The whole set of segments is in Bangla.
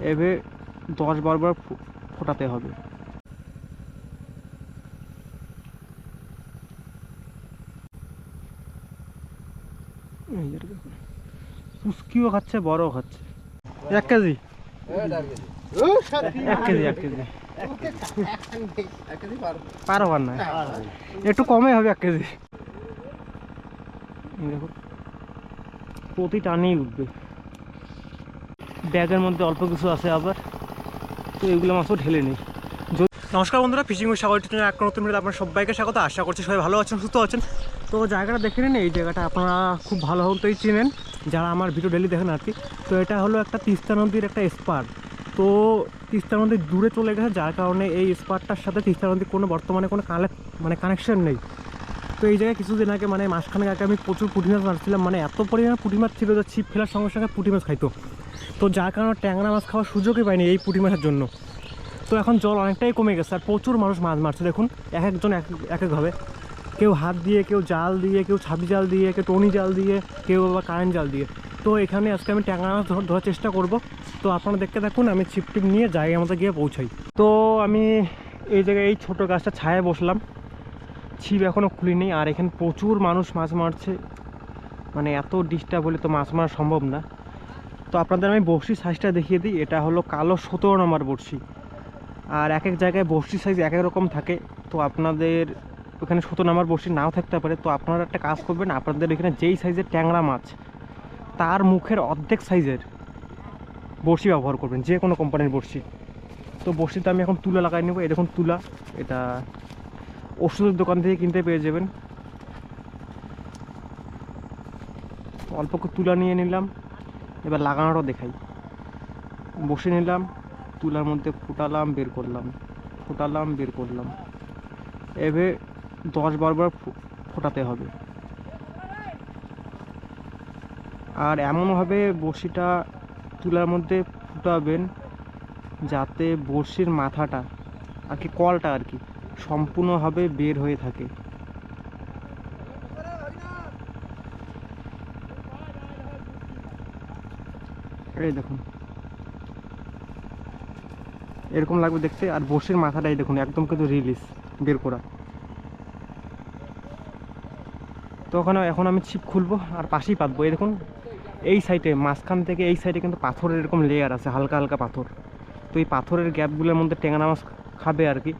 এভাবে দশ বারবার ফোটাতে হবে। পুচকিও খাচ্ছে, বড়ও খাচ্ছে। এক কেজি? এক কেজি এক কেজি। পারো নয়। একটু কমে হবে এক কেজি। দেখো প্রতি টানেই উঠবে। ব্যাগের মধ্যে অল্প কিছু আছে আবার। তো এগুলো মাছও ঢেলে নেই। নমস্কার বন্ধুরা, ফিশিং সাগর টিউটোরিয়াল এক নতুন ভিডিওতে আপনার সবাইকে স্বাগত। আশা করছি সবাই ভালো আছেন, সুস্থ আছেন। তো জায়গাটা দেখে নিন, এই জায়গাটা আপনারা খুব ভালো হতেই চিনেন, যারা আমার ভিডিও ডেলি দেখেন আর কি। তো এটা হলো একটা তিস্তা নদীর একটা স্পার। তো তিস্তা নদী দূরে চলে গেছে, যার কারণে এই স্পারটার সাথে তিস্তা নদীর কোনো বর্তমানে কোনো কানেক্ট মানে কানেকশন নেই। তো এই জায়গায় কিছুদিন আগে মানে মাসখানেক আগে আমি প্রচুর পুঁটি মাছ মারছিলাম মানে এত পরিমাণে পুঁটি মাছ ছিল যে ছিপ ফেলার সঙ্গে সঙ্গে পুঁটি মাছ খাইতো। তো যার কারণে ট্যাংরা মাছ খাওয়ার সুযোগই পাইনি এই পুঁটি মাছের জন্য। তো এখন জল অনেকটাই কমে গেছে আর প্রচুর মানুষ মাছ মারছে। দেখুন, এক একজন এক এক একভাবে কেউ হাত দিয়ে, কেউ জাল দিয়ে, কেউ ছাবি জাল দিয়ে, কেউ টনি জাল দিয়ে, কেউ আবার কারেন্ট জাল দিয়ে। তো এখানে আজকে আমি ট্যাংরা মাছ ধর- ধরার চেষ্টা করব। তো আপনারা দেখতে থাকুন, আমি ছিপ টিপ নিয়ে জায়গার মতো গিয়ে পৌঁছাই। তো আমি এই জায়গায় এই ছোটো গাছটা ছায়ায় বসলাম। ছিপ এখনও খুলিনি। আর এখানে প্রচুর মানুষ মাছ মারছে। মানে এত ডিস্টার্ব হলে তো মাছ মারা সম্ভব না। তো আপনাদের আমি বড়শি সাইজটা দেখিয়ে দিই। এটা হলো কালো সতেরো নম্বর বড়শি। আর এক এক জায়গায় বড়শি সাইজ এক এক রকম থাকে। তো আপনাদের ওখানে সতেরো নম্বর বড়শি নাও থাকতে পারে। তো আপনারা একটা কাজ করবেন, আপনাদের এখানে যেই সাইজের ট্যাংরা মাছ, তার মুখের অর্ধেক সাইজের বড়শি ব্যবহার করবেন যে কোনো কোম্পানির বড়শি। তো বড়শিতে আমি এখন তুলা লাগাই নেব। এরকম তুলা, এটা ওষুধের দোকান থেকে কিনতে পেয়ে যাবেন। অল্প তুলা নিয়ে নিলাম। এবার লাগানোটাও দেখাই। বসে নিলাম, তুলার মধ্যে ফুটালাম, বের করলাম। ফুটালাম, বের করলাম। এভাবে দশ বারবার ফোটাতে হবে। আর এমনভাবে বড়শিটা তুলার মধ্যে ফুটাবেন যাতে বড়শির মাথাটা আর কি কলটা আর কি সম্পূর্ণভাবে বের হয়ে থাকে। এই দেখুন। এরকম লাগবে দেখতে, আর বসির মাথাটাই দেখুন, একদম কিন্তু রিলিজ বের করা। তো ওখানে এখন আমি ছিপ খুলবো, আর পাশেই পাতবো। এই দেখুন, এই সাইডে মাঝখান থেকে এই সাইডে কিন্তু পাথরের এরকম লেয়ার আছে, হালকা হালকা পাথর। তো এই পাথরের গ্যাপগুলোর মধ্যে ট্যাংরা মাছ খাবে আর কি।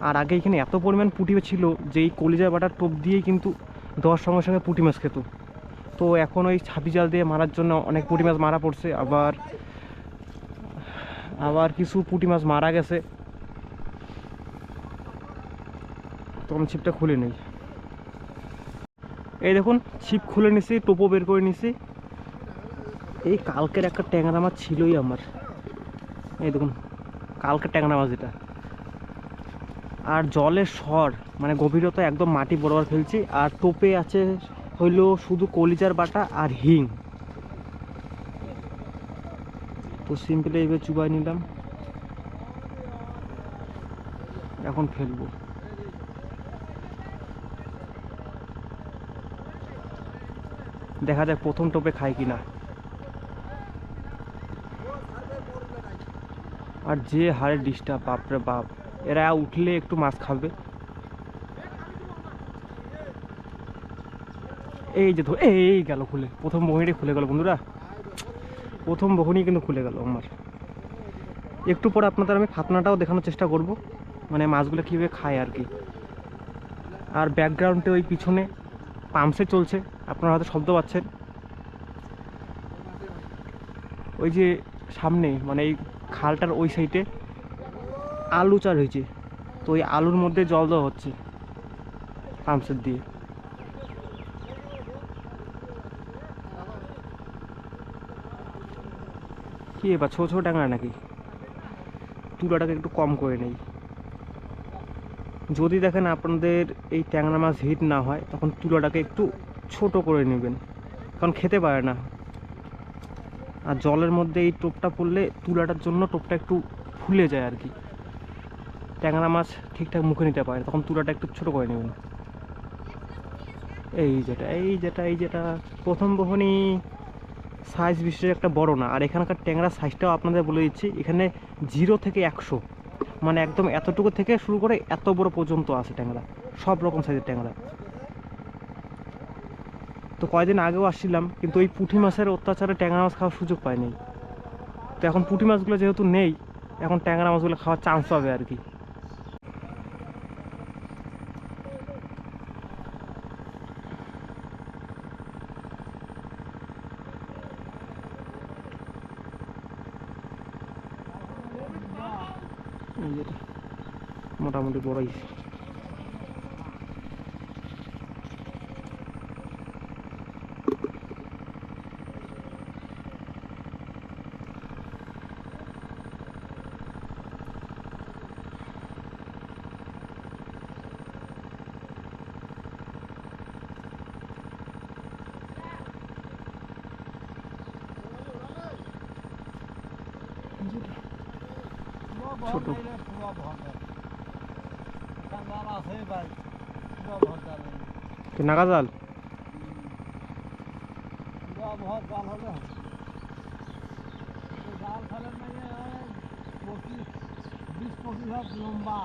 আর আগে এখানে এত পরিমাণ পুঁটি ছিল যে এই কলিজা বাটার টোপ দিয়েই কিন্তু দেওয়ার সঙ্গে সঙ্গে পুঁটি মাছ খেত। তো এখন ওই ছাবি জাল দিয়ে মারার জন্য অনেক পুঁটি মাছ মারা পড়ছে। আবার আবার কিছু পুঁটি মাছ মারা গেছে। তো আমি ছিপটা খুলে নেই। এই দেখুন, ছিপ খুলে নিছি, টোপো বের করে নিছি। এই কালকের একটা ট্যাংরা মাছ ছিলই আমার। এই দেখুন, কালকের ট্যাংরা মাছ এটা। আর জলের স্বর মানে গভীরতা একদম মাটি বরাবর ফেলছি। আর টোপে আছে হইল শুধু কলিজার বাটা আর হিং। তো সিম্পলি এইভাবে চুবাই নিলাম। এখন ফেলব। দেখা যাক প্রথম টোপে খাই কিনা। আর যে হারে ডিস্টার্ব, বাপরে বাপ, এরা উঠলে একটু মাছ খাবে। এই যে এই গেল খুলে। প্রথম বহিনী খুলে গেল বন্ধুরা। প্রথম বহনই কিন্তু খুলে গেল আমার। একটু পরে আপনাদের আমি ফাতনাটাও দেখানোর চেষ্টা করব। মানে মাছগুলো কীভাবে খায় আর কি। আর ব্যাকগ্রাউন্ডে ওই পিছনে পাম্পসে চলছে। আপনারা হয়তো শব্দ পাচ্ছেন। ওই যে সামনে মানে এই খালটার ওই সাইডে আলু চাষ হয়েছে। তো ওই আলুর মধ্যে জল দেওয়া হচ্ছে পাম্পসের দিয়ে। কি এবার? ছোটো ছোটো ডাঙা নাকি? তুলাটাকে একটু কম করে নেই। যদি দেখেন আপনাদের এই ট্যাংরা মাছ হিট না হয়, তখন তুলাটাকে একটু ছোট করে নেবেন। কারণ খেতে পারে না। আর জলের মধ্যে এই টোপটা পড়লে তুলাটার জন্য টোপটা একটু ফুলে যায় আর কি। ট্যাংরা মাছ ঠিকঠাক মুখে নিতে পারে তখন তুলাটা একটু ছোট করে নেবেন। এই যেটা এই যেটা এই যেটা। প্রথম বহনি সাইজ বিশেষ একটা বড় না। আর এখানকার ট্যাংরা সাইজটাও আপনাদের বলে দিচ্ছি, এখানে জিরো থেকে একশো। মানে একদম এতটুকু থেকে শুরু করে এত বড় পর্যন্ত আছে ট্যাংরা। সব রকম সাইজের ট্যাংরা। তো কয়দিন আগেও আসছিলাম, কিন্তু ওই পুঁটি মাছের অত্যাচারে ট্যাংরা মাছ খাওয়ার সুযোগ পাইনি। তো এখন পুঁটি মাছগুলো যেহেতু নেই, এখন ট্যাংরা মাছগুলো খাওয়ার চান্স পাবে আর কি এই যেটা মোটামুটি বড়ই ছোট। কি নাগা জাল? লম্বা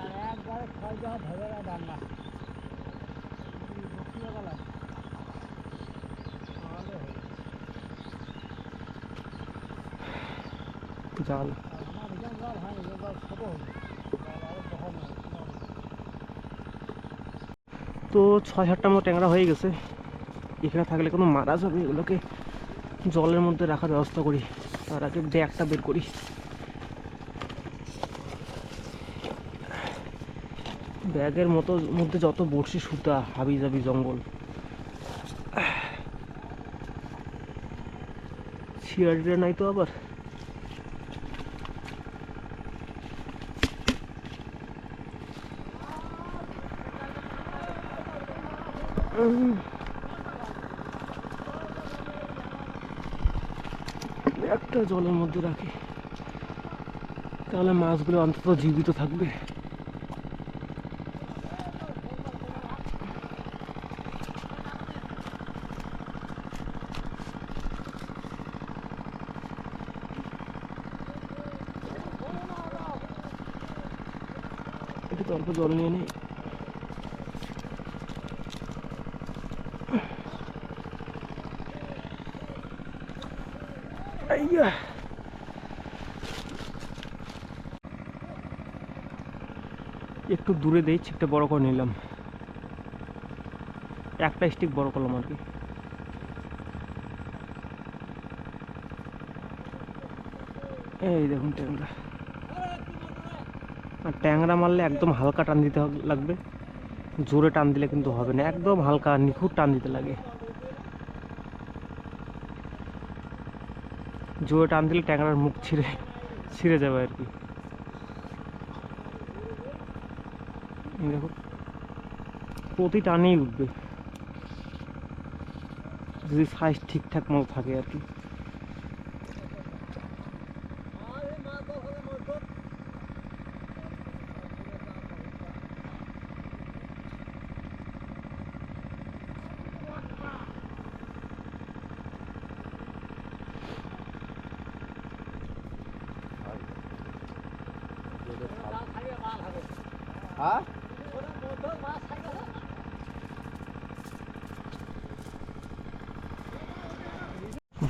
আর একবারে ছয় যাওয়া ধরে ডাঙ্গা জাল তো ছয় সাতটা মতো ট্যাংরা হয়ে গেছে। এখানে থাকলে কোনো মারা যাবে, এগুলোকে জলের মধ্যে রাখার ব্যবস্থা করি। তার আগে ব্যাগটা বের করি। ব্যাগের মতো, মধ্যে যত বড়শি, সুতা হাবি জাবি জঙ্গল। শিয়ারিটা নাই তো আবার? একটা জলের মধ্যে রাখি। তাহলে মাছগুলো অন্তত জীবিত থাকবে। একটু অল্প জল নিয়ে নিই একটু দূরে দেই, ছিপটা বড় করে নিলাম। একটা স্টিক বড় করলাম আর কি। এই দেখুন ট্যাংরা। আর ট্যাংরা মারলে একদম হালকা টান দিতে লাগবে। জোরে টান দিলে কিন্তু হবে না, একদম হালকা নিখুঁত টান দিতে লাগে। জোরে টান দিলে ট্যাংরার মুখ ছিঁড়ে ছিঁড়ে যাবে আর কি। দেখো, প্রতি টানেই উঠবে। যদি সাইজ ঠিকঠাক মতো থাকে আর কি। হ্যাঁ?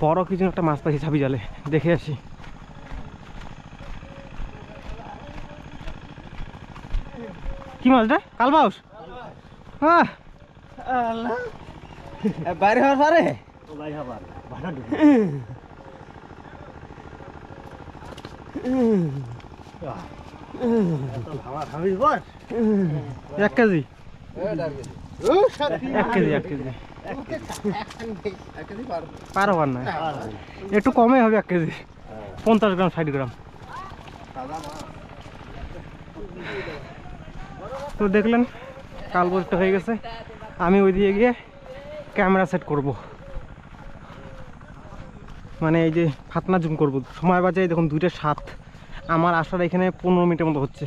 বড় কিছু একটা মাছ পাইছি ছাবি জালে দেখে আসি। কি মাছ রে? কালবাউস হ্যাঁ বাইরে হওয়ার পারে? এক কেজি? এক কেজি এক কেজি। পারো পার না? একটু কমে হবে এক কেজি। পঞ্চাশ গ্রাম ষাট গ্রাম। তো দেখলেন কাল বলতে হয়ে গেছে। আমি ওই দিকে গিয়ে ক্যামেরা সেট করব। মানে এই যে ফাতনা জুম করব। সময় বাজে দেখুন দুইটা সাত। আমার আসার এখানে পনেরো মিনিটের মতো হচ্ছে।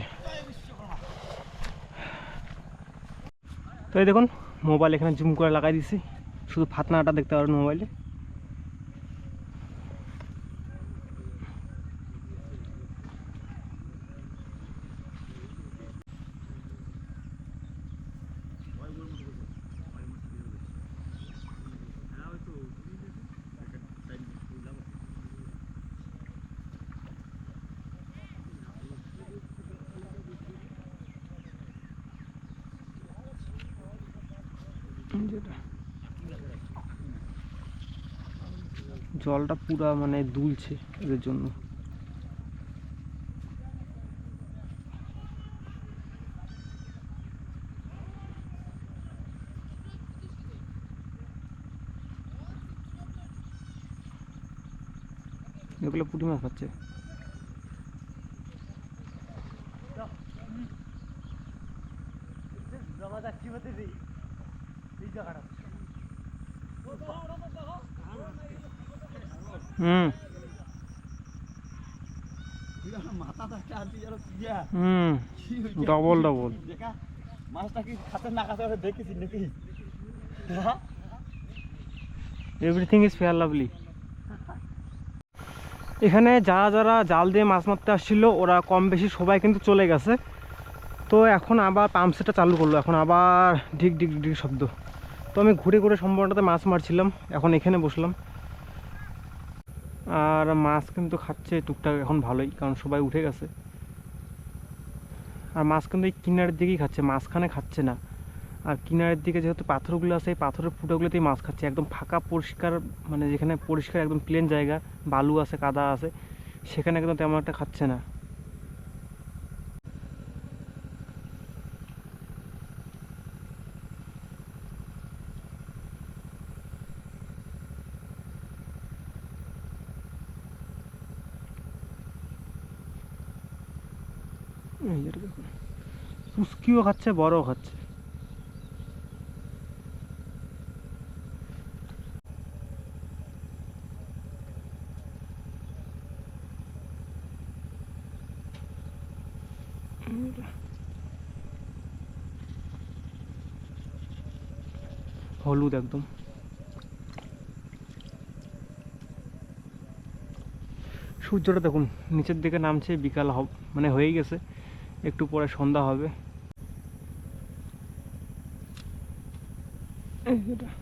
তো এই দেখুন মোবাইল এখানে জুম করে লাগাই দিছি। শুধু ফাতনাটা দেখতে পারবেন মোবাইলে যেটা। জলটা পুরা মানে দুলছে এদের জন্য। এগুলো পুঁটি মাছ পাচ্ছে double double everything is fair lovely এখানে যারা যারা জাল দিয়ে মাছ মারতে আসছিল, ওরা কম বেশি সবাই কিন্তু চলে গেছে। তো এখন আবার পাম্প সেটটা চালু করল। এখন আবার ঢিক ঢিক ঢিক শব্দ। তো আমি ঘুরে ঘুরে সম্পূর্ণটাতে মাছ মারছিলাম, এখন এখানে বসলাম। আর মাছ কিন্তু খাচ্ছে টুকটাক, এখন ভালোই, কারণ সবাই উঠে গেছে। আর মাছ কিন্তু এই কিনারের দিকেই খাচ্ছে, মাঝখানে খাচ্ছে না। আর কিনারের দিকে যেহেতু পাথরগুলো আছে, এই পাথরের ফুটোগুলোতেই মাছ খাচ্ছে। একদম ফাঁকা, পরিষ্কার মানে যেখানে পরিষ্কার, একদম প্লেন জায়গা, বালু আছে, কাদা আছে, সেখানে একদম তেমন একটা খাচ্ছে না এই যে এটা দেখুন পুচকিও খাচ্ছে, বড়ও খাচ্ছে। হলুদ একদম। সূর্যটা দেখুন, নিচের দিকে নামছে, বিকাল মানে হয়ে গেছে। একটু পরে সন্ধ্যা হবে। এই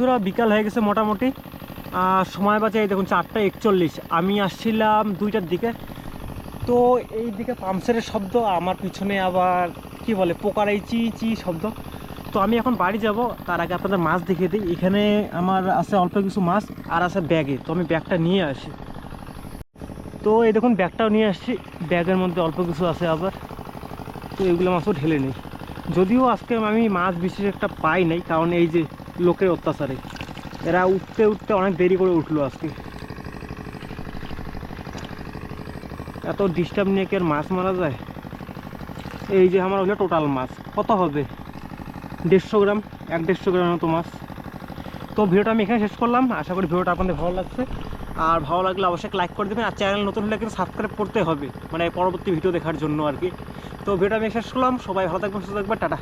বন্ধুরা, বিকাল হয়ে গেছে মোটামুটি। সময় বাজে এই দেখুন চারটা একচল্লিশ। আমি আসছিলাম দুইটার দিকে। তো এই দিকে পাম্পসের শব্দ, আমার পিছনে আবার কি বলে, পোকার এই চি চি শব্দ। তো আমি এখন বাড়ি যাব, তার আগে আপনাদের মাছ দেখিয়ে দিই। এখানে আমার আছে অল্প কিছু মাছ, আর আছে ব্যাগে। তো আমি ব্যাগটা নিয়ে আসি। তো এই দেখুন, ব্যাগটাও নিয়ে আসছি। ব্যাগের মধ্যে অল্প কিছু আছে আবার। তো এগুলো মাছও ঢেলে নিই। যদিও আজকে আমি মাছ বিশেষ একটা পাই নাই, কারণ এই যে লোকের অত্যাচারে। এরা উঠতে উঠতে অনেক দেরি করে উঠল আজকে। এত ডিস্টার্ব নিয়ে কি আর মাছ মারা যায়? এই যে আমার হলো টোটাল মাছ। কত হবে? দেড়শো গ্রাম? এক দেড়শো গ্রামের মতো মাছ। তো ভিডিওটা আমি এখানে শেষ করলাম। আশা করি ভিডিওটা আপনাদের ভালো লাগছে। আর ভালো লাগলে অবশ্যই লাইক করে দেবেন। আর চ্যানেল নতুন হলে কিন্তু সাবস্ক্রাইব করতে হবে। মানে পরবর্তী ভিডিও দেখার জন্য আর কি। তো ভিডিওটা আমি শেষ করলাম। সবাই ভালো থাকবেন, সুস্থ থাকবেন। টাটা।